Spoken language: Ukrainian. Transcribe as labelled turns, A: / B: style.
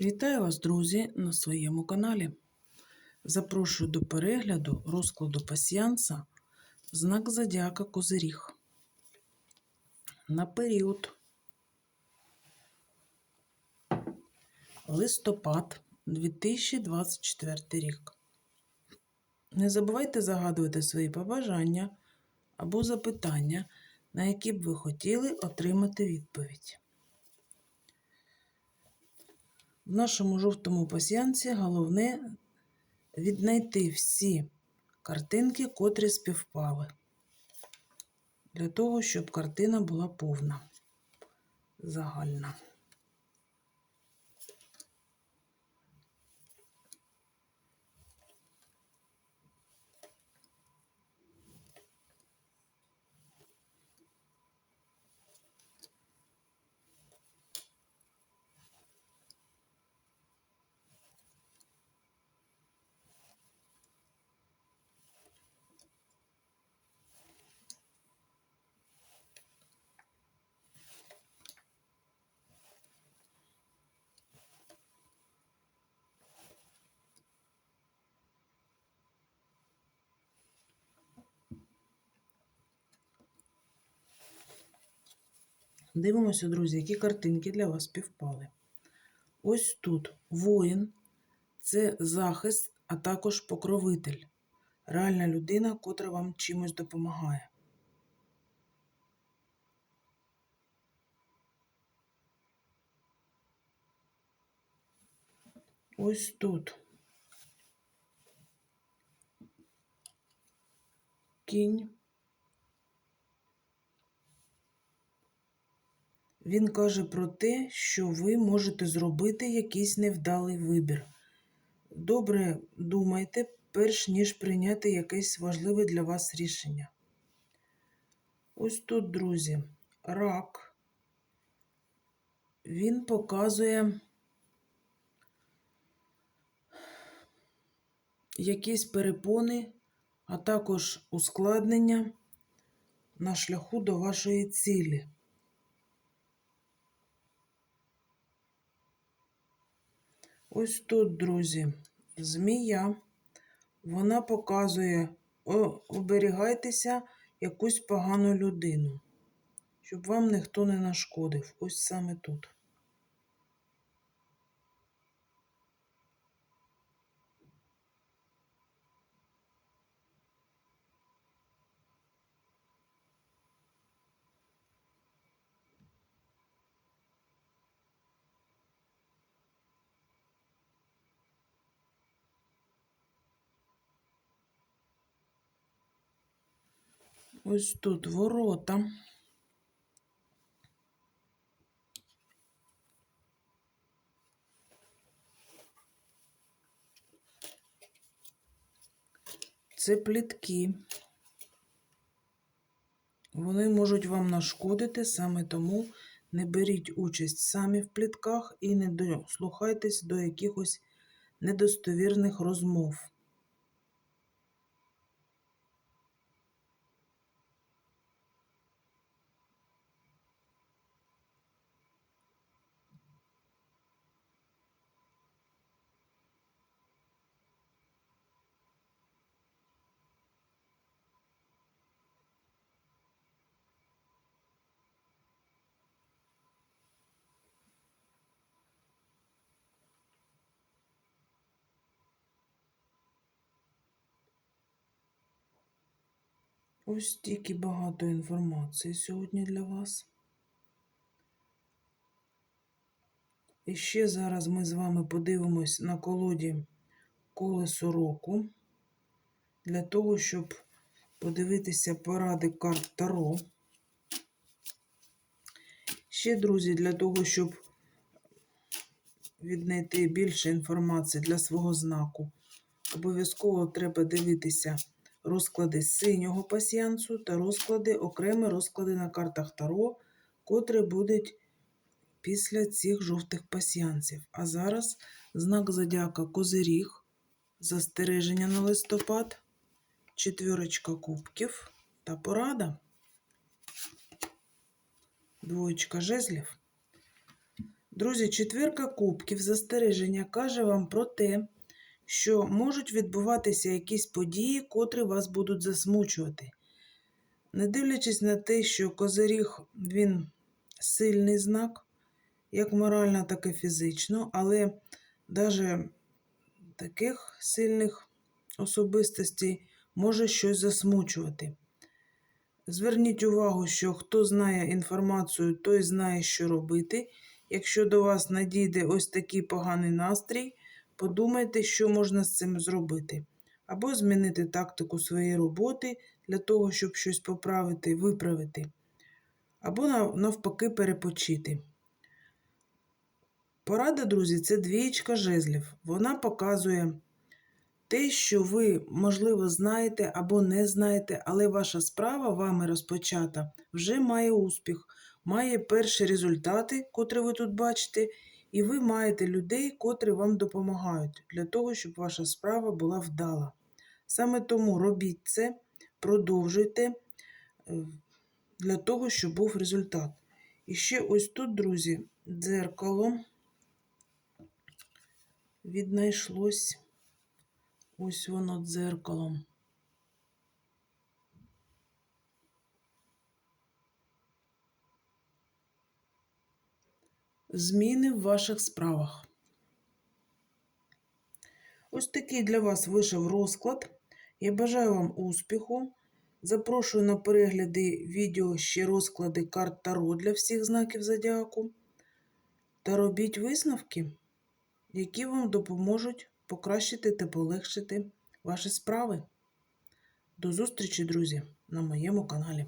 A: Вітаю вас, друзі, на своєму каналі. Запрошую до перегляду розкладу пасіянса знак Зодіака Козиріг. На період листопад 2024 рік. Не забувайте загадувати свої побажання або запитання, на які б ви хотіли отримати відповідь. В нашому жовтому пасіянці головне віднайти всі картинки, котрі співпали, для того, щоб картина була повна, загальна. Дивимося, друзі, які картинки для вас співпали. Ось тут воїн це захист, а також покровитель. Реальна людина, котра вам чимось допомагає. Ось тут. Кінь. Він каже про те, що ви можете зробити якийсь невдалий вибір. Добре думайте, перш ніж прийняти якесь важливе для вас рішення. Ось тут, друзі, рак. Він показує якісь перепони, а також ускладнення на шляху до вашої цілі. Ось тут, друзі, змія. Вона показує, оберігайтеся якусь погану людину, щоб вам ніхто не нашкодив. Ось саме тут. Ось тут ворота. Це плітки. Вони можуть вам нашкодити, саме тому не беріть участь самі в плітках і не дослухайтесь до якихось недостовірних розмов. Ось стільки багато інформації сьогодні для вас. І ще зараз ми з вами подивимось на колоді колесо року для того, щоб подивитися поради карт Таро. Ще, друзі, для того, щоб віднайти більше інформації для свого знаку, обов'язково треба дивитися розклади синього пасіянсу та розклади, окремі розклади на картах Таро, котрі будуть після цих жовтих пасіянців. А зараз знак зодіака Козиріг, застереження на листопад, четвірочка кубків та порада. Двоєчка жезлів. Друзі, четвірка кубків застереження каже вам про те, що можуть відбуватися якісь події, котрі вас будуть засмучувати. Не дивлячись на те, що козиріг він сильний знак, як морально, так і фізично, але навіть таких сильних особистостей може щось засмучувати. Зверніть увагу, що хто знає інформацію, той знає, що робити. Якщо до вас надійде ось такий поганий настрій, подумайте, що можна з цим зробити. Або змінити тактику своєї роботи для того, щоб щось поправити, виправити, або навпаки перепочити. Порада, друзі, це двієчка жезлів. Вона показує те, що ви, можливо, знаєте або не знаєте, але ваша справа вами розпочата вже має успіх, має перші результати, котрі ви тут бачите, і ви маєте людей, котрі вам допомагають для того, щоб ваша справа була вдала. Саме тому робіть це, продовжуйте е, для того, щоб був результат. І ще ось тут, друзі, дзеркало віднайшлось. Ось воно дзеркалом. Зміни в ваших справах. Ось такий для вас вийшов розклад. Я бажаю вам успіху. Запрошую на перегляди відео ще розклади карт Таро для всіх знаків зодіаку. Та робіть висновки, які вам допоможуть покращити та полегшити ваші справи. До зустрічі, друзі, на моєму каналі.